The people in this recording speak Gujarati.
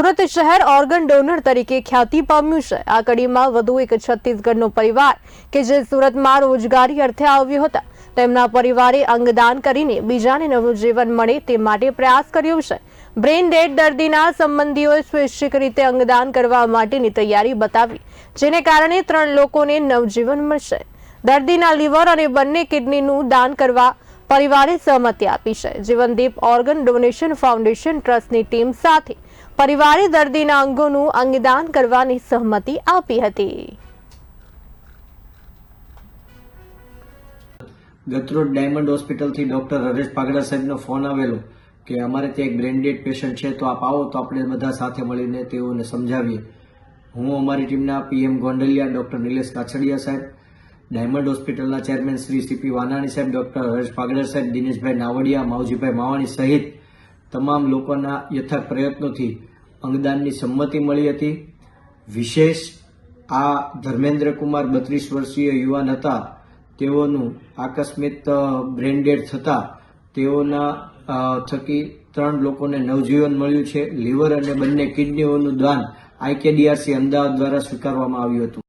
સુરત શહેર ઓર્ગન ડોનર તરીકે ખ્યાતિ પામ્યું છે. આ કડીમાં વધુ એક છત્તીસગઢનો પરિવાર કે જે સુરતમાં રોજગારી અર્થે આવ્યો હતા. તેમના પરિવારે અંગદાન કરીને બીજાને નવું જીવન મળે તે માટે પ્રયાસ કર્યો છે. બ્રેઇન ડેડ દર્દીના સંબંધીઓએ સ્વૈચ્છિક રીતે અંગદાન કરવા માટેની તૈયારી બતાવી, જેને કારણે ત્રણ લોકોને નવજીવન મળશે. દર્દીના લીવર અને બંને કિડનીનું દાન કરવા પરિવારે સહમતિ આપી છે. જીવનદીપ ઓર્ગન ડોનેશન ફાઉન્ડેશન ટ્રસ્ટની ટીમ સાથે પરિવારે દર્દીના અંગોનું અંગદાન કરવાની સહમતિ આપી હતી. ગતરોજ ડાયમંડ હોસ્પિટલથી ડોક્ટર હરેશ પાગડા સાહેબનો ફોન આવેલો કે અમારે ત્યાં એક બ્રેન્ડેડ પેશન્ટ છે, તો આપ આવો, તો આપણે બધા સાથે મળીને તેઓને સમજાવીએ. હું અમારી ટીમના પીએમ ગોંડલિયા, ડોક્ટર નિલેશ કાછડિયા સાહેબ ડાયમંડ હોસ્પિટલના ચેરમેન શ્રી સીપી વાનાણી સાહેબ, ડોક્ટર હર્ષ પાગડર સાહેબ, દિનેશભાઈ નાવડિયા, માવજીભાઈ માવાણી સહિત તમામ લોકોના યથાર્થ પ્રયત્નોથી અંગદાનની સંમતિ મળી હતી. વિશેષ આ ધર્મેન્દ્ર કુમાર બત્રીસ વર્ષીય યુવાન હતા. તેઓનું આકસ્મિક બ્રેન્ડેડ થતા તેઓના થકી ત્રણ લોકોને નવજીવન મળ્યું છે. લીવર અને બંને કિડનીઓનું દાન આઈકેડીઆરસી અમદાવાદ દ્વારા સ્વીકારવામાં આવ્યું હતું.